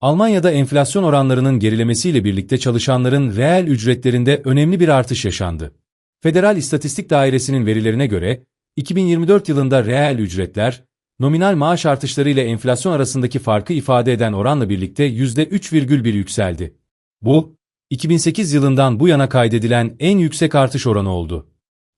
Almanya'da enflasyon oranlarının gerilemesiyle birlikte çalışanların reel ücretlerinde önemli bir artış yaşandı. Federal İstatistik Dairesi'nin verilerine göre, 2024 yılında reel ücretler, nominal maaş artışları ile enflasyon arasındaki farkı ifade eden oranla birlikte %3,1 yükseldi. Bu, 2008 yılından bu yana kaydedilen en yüksek artış oranı oldu.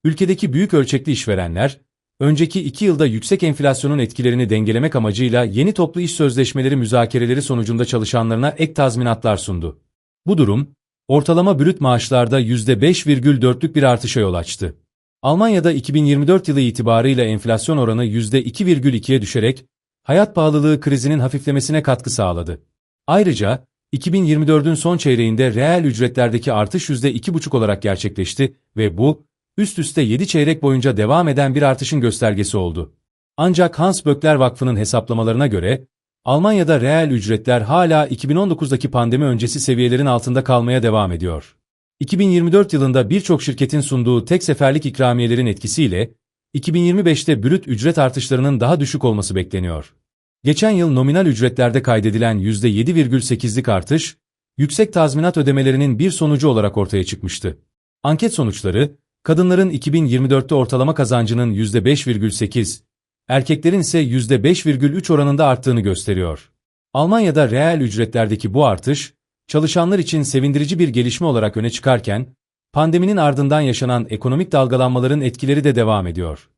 Ülkedeki büyük ölçekli işverenler, önceki iki yılda yüksek enflasyonun etkilerini dengelemek amacıyla yeni toplu iş sözleşmeleri müzakereleri sonucunda çalışanlarına ek tazminatlar sundu. Bu durum, ortalama brüt maaşlarda %5,4'lük bir artışa yol açtı. Almanya'da 2024 yılı itibarıyla enflasyon oranı %2,2'ye düşerek, hayat pahalılığı krizinin hafiflemesine katkı sağladı. Ayrıca, 2024'ün son çeyreğinde reel ücretlerdeki artış %2,5 olarak gerçekleşti ve bu, üst üste 7 çeyrek boyunca devam eden bir artışın göstergesi oldu. Ancak Hans Böckler Vakfı'nın hesaplamalarına göre, Almanya'da reel ücretler hala 2019'daki pandemi öncesi seviyelerin altında kalmaya devam ediyor. 2024 yılında birçok şirketin sunduğu tek seferlik ikramiyelerin etkisiyle, 2025'te brüt ücret artışlarının daha düşük olması bekleniyor. Geçen yıl nominal ücretlerde kaydedilen %7,8'lik artış, yüksek tazminat ödemelerinin bir sonucu olarak ortaya çıkmıştı. Anket sonuçları, kadınların 2024'te ortalama kazancının %5,8, erkeklerin ise %5,3 oranında arttığını gösteriyor. Almanya'da reel ücretlerdeki bu artış, çalışanlar için sevindirici bir gelişme olarak öne çıkarken, pandeminin ardından yaşanan ekonomik dalgalanmaların etkileri de devam ediyor.